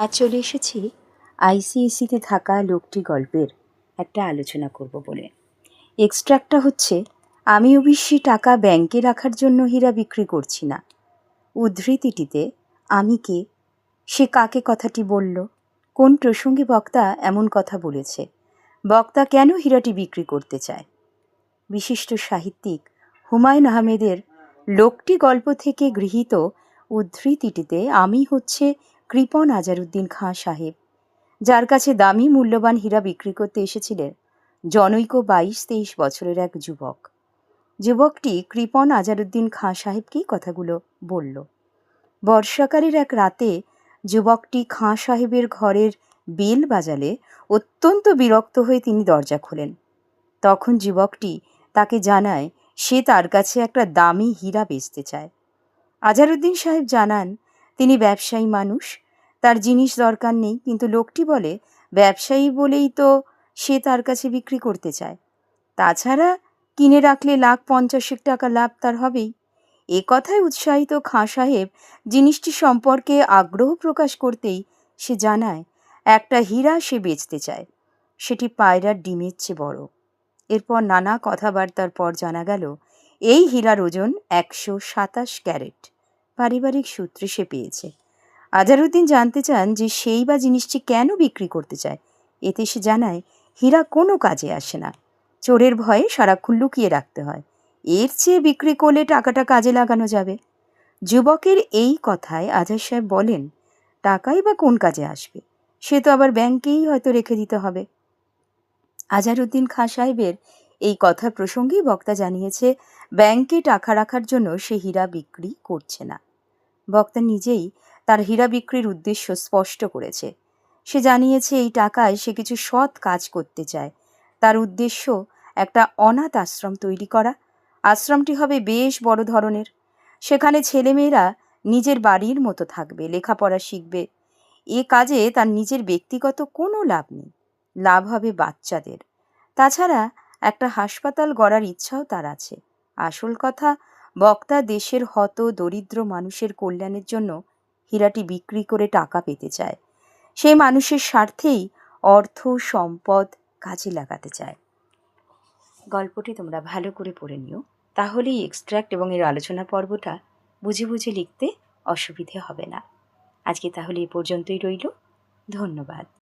আজ চলে এসেছি আইসিএসিতে থাকা লোকটি গল্পের একটা আলোচনা করব বলে। এক্সট্রাক্টটা হচ্ছে, আমি অবশ্যই টাকা ব্যাংকে রাখার জন্য হীরা বিক্রি করছি না। উদ্ধৃতিটিতে, আমি কে? সে কাকে কথাটি বলল? কোন প্রসঙ্গে বক্তা এমন কথা বলেছে? বক্তা কেন হীরাটি বিক্রি করতে চায়? বিশিষ্ট সাহিত্যিক হুমায়ুন আহমেদের লোকটি গল্প থেকে গৃহীত উদ্ধৃতিটিতে, আমি হচ্ছে কৃপন আজারুদ্দিন খাঁ সাহেব, যার কাছে দামি মূল্যবান হীরা বিক্রি করতে এসেছিলেন জনৈক বাইশ তেইশ বছরের এক যুবক। যুবকটি কৃপন আজারুদ্দিন খাঁ সাহেবকেই কথাগুলো বলল। বর্ষাকালের এক রাতে যুবকটি খাঁ সাহেবের ঘরের বেল বাজালে অত্যন্ত বিরক্ত হয়ে তিনি দরজা খোলেন। তখন যুবকটি তাকে জানায়, সে তার কাছে একটা দামি হীরা বেচতে চায়। আজারুদ্দিন সাহেব জানান, তিনি ব্যবসায়ী মানুষ তার জিনিস দরকার নেই। কিন্তু লোকটি বলে, ব্যবসায়ী বলেই তো সে তার কাছে বিক্রি করতে চায়। তাছাড়া কিনে রাখলে লাখ পঞ্চাশেক টাকা লাভ তার হবেই। এ কথায় উৎসাহিত খাঁ সাহেব জিনিসটি সম্পর্কে আগ্রহ প্রকাশ করতেই সে জানায়, একটা হীরা সে বেচতে চায়। সেটি পায়রার ডিমের চেয়ে বড়। এরপর নানা কথাবার্তার পর জানা গেল, এই হীরার ওজন একশো সাতাশ ক্যারেট। পারিবারিক সূত্রে সে পেয়েছে। আজারউদ্দিন জানতে চান যে সেই বা জিনিসটি কেন বিক্রি করতে চায়। এতে সে জানায়, হীরা কোনো কাজে আসে না। চোরের ভয়ে সারাক্ষণ লুকিয়ে রাখতে হয়। এর চেয়ে বিক্রি করলে টাকাটা কাজে লাগানো যাবে। যুবকের এই কথায় আজার সাহেব বলেন, টাকাই বা কোন কাজে আসবে? সে তো আবার ব্যাংকেই হয়তো রেখে দিতে হবে। আজারউদ্দিন খাঁ সাহেবের এই কথার প্রসঙ্গেই বক্তা জানিয়েছে, ব্যাংকে টাকা রাখার জন্য সে হীরা বিক্রি করছে না। বক্তা নিজেই তার হীরা বিক্রির উদ্দেশ্য স্পষ্ট করেছে। সে জানিয়েছে এই টাকায় সে কিছু সৎ কাজ করতে চায়। তার উদ্দেশ্য একটা অনাথ আশ্রম তৈরি করা। আশ্রমটি হবে বেশ বড় ধরনের। সেখানে ছেলেমেয়েরা নিজের বাড়ির মতো থাকবে, লেখাপড়া শিখবে। এ কাজে তার নিজের ব্যক্তিগত কোনো লাভ নেই। লাভ হবে বাচ্চাদের। তাছাড়া একটা হাসপাতাল গড়ার ইচ্ছাও তার আছে। আসল কথা, বক্তা দেশের হত, দরিদ্র মানুষের কল্যাণের জন্য হীরাটি বিক্রি করে টাকা পেতে চায়। সেই মানুষের স্বার্থেই অর্থ, সম্পদ কাজে লাগাতে চায়। গল্পটি তোমরা ভালো করে পড়ে নিও। তাহলেই এক্সট্র্যাক্ট এবং এর আলোচনা পর্বটা বুঝে বুঝে লিখতে অসুবিধে হবে না। আজকে তাহলে এ পর্যন্তই রইল। ধন্যবাদ।